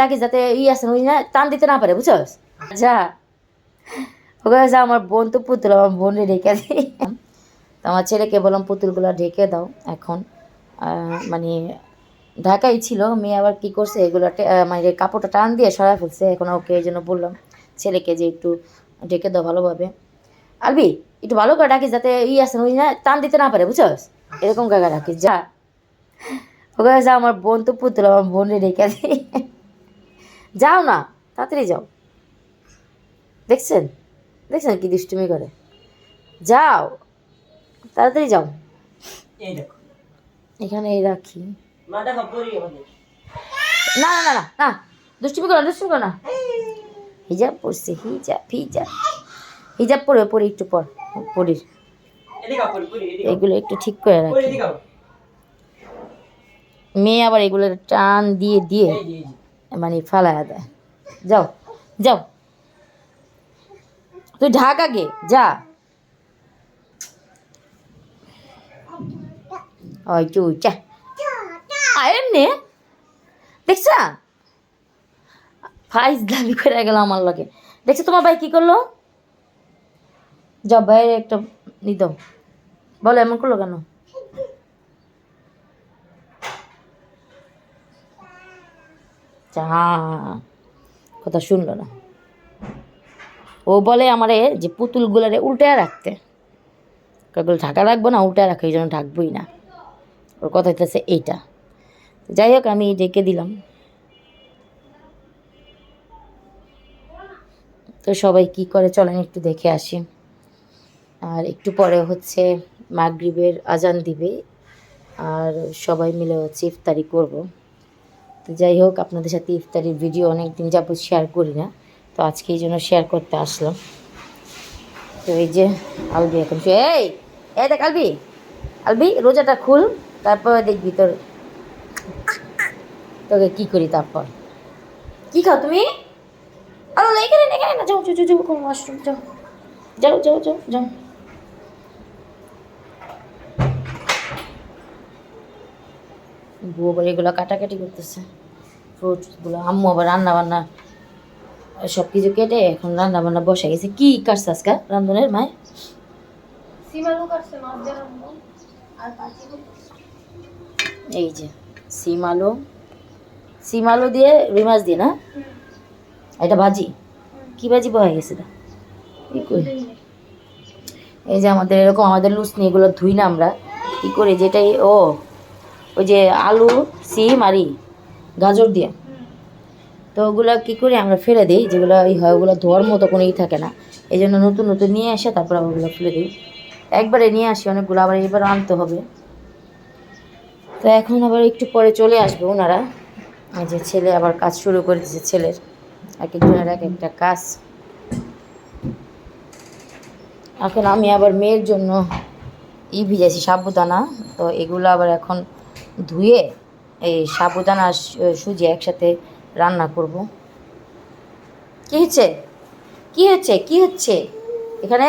ডাকি যাতে ই আছে, ওই না টান দিতে না পারে, বুঝছস? যা। ওকে যা, আমার বোন তো পুতুল, আমার বোনে ঢেকে দিই তো আমার ছেলেকে বললাম, পুতুলগুলো ঢেকে দাও এখন। মানে ঢাকাই ছিল, মেয়ে আবার কি করছে, এগুলো মানে কাপড়টা টান দিয়ে সরাই ফেলছে। এখন ওকে এই জন্য বললাম, ছেলেকে যে একটু ঢেকে দাও ভালোভাবে। আলবি, একটু ভালো করে ডাকিস যাতে ই আছে, ওই না টান দিতে না পারে, বুঝছস? এরকম জায়গা রাখিস যা। ওকে যা, আমার বোন তো পুতুল, আমার বোনে রেখে দিই যাও না তাড়াতাড়ি যাও। দেখছেন? দেখছেন কি দুষ্টুমি করে? যাও তাড়াতাড়ি যাও। এখানে এই রাখি। না না না না না দুষ্টুমি করো না, দুষ্টুমি করো না। হিজাব পড়ছে হিজাব হিজাব। হিজাব পরে পরে একটু পর পরির। এগুলো একটু ঠিক করে রাখি। মেয়ে আবার এগুলো টান দিয়ে দিয়ে। মানে ফালায়া দেয় যাও যাও। তুই ঢাক আগে যা। ওই চু চা। আয় এমনি দেখছা? ফাইজ দাবি করে গেল আমার লগে। দেখছ তোমার ভাই কি করল? যাও, বাইরে একটা নিদ বলো, এমন করল কেন? চা কথা শুনলো না। ও বলে আমারে যে পুতুলগুলারে উল্টায় রাখতে। কাগুলো ঢাকা রাখব না, উল্টায় রাখো, এই জন্য ঢাকবোই না। ওর কথা হইতেছে এইটা। যাই হোক, আমি ডেকে দিলাম। তো সবাই কি করে, চলেন একটু দেখে আসি। আর একটু পরে হচ্ছে মাগরিবের আজান দিবে। আর সবাই মিলে হচ্ছে ইফতারি করব। তো যাই হোক আপনাদের সাথে ইফতারির ভিডিও অনেক দিন যাবত শেয়ার করি না। তো আজকে এই জন্য শেয়ার করতে আসলাম। তো এই যে আলবি এখন এই এই দেখ আলবি। আলবি রোজাটা খুল তারপর দেখবি তোর তোকে কি করি তারপর। কি খাও তুমি? আলো এখানে না, যাও যাও, যাও কোনো ওয়াশরুম যাও। যাও যাও যাও যাও। বউ আবার এগুলো কাটাকাটি করতেছে। ফ্রুটসগুলো আম্মু আবার রান্না বান্না সব কিছু কেটে এখন রান্না বান্না বসে গেছে। কি কাটছে আজকে রান্ধনের মায়? এই যে সিম আলু সিম আলু দিয়ে রুই মাছ দিয়ে না? এটা ভাজি? কি ভাজি বয়ে গেছে এই এই যে আমাদের এরকম আমাদের লুচনি এগুলো ধুই না আমরা। কি করি? যেটাই ও ওই যে আলু, সিম আর গাজর দিয়ে। তো ওগুলো কী করি, আমরা ফেলে দিই, যেগুলো এই হয়, ওগুলো ধোয়ার মতো কোনো ই থাকে না। এই জন্য নতুন নতুন নিয়ে আসে তারপর ওগুলো ফেলে দিই। একবারে নিয়ে আসি, অনেকগুলো আবার এবার আনতে হবে। তো এখন আবার একটু পরে চলে আসবে ওনারা এই যে ছেলে আবার কাজ শুরু করে দিয়েছে, ছেলের। এক একজনের এক একটা কাজ। এখন আমি আবার মেয়ের জন্য ই ভিজাইছি সাবুদানা তো এগুলো আবার এখন ধুয়ে এই সাবুদানা সুজি একসাথে রান্না করব। কি হচ্ছে? কি হচ্ছে? কি হচ্ছে? এখানে?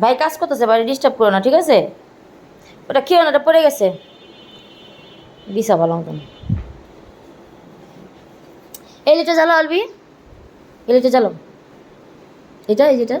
ভাই, কাজ করতেছে, বাড়ি ডিস্টার্ব করো না, ঠিক আছে? ওটা খেয়েও না, ওটা পড়ে গেছে। দিশা ভালো মতন। এই লিটার জ্বালো আলবি। এই লিটার জ্বালো এটা, এই যেটা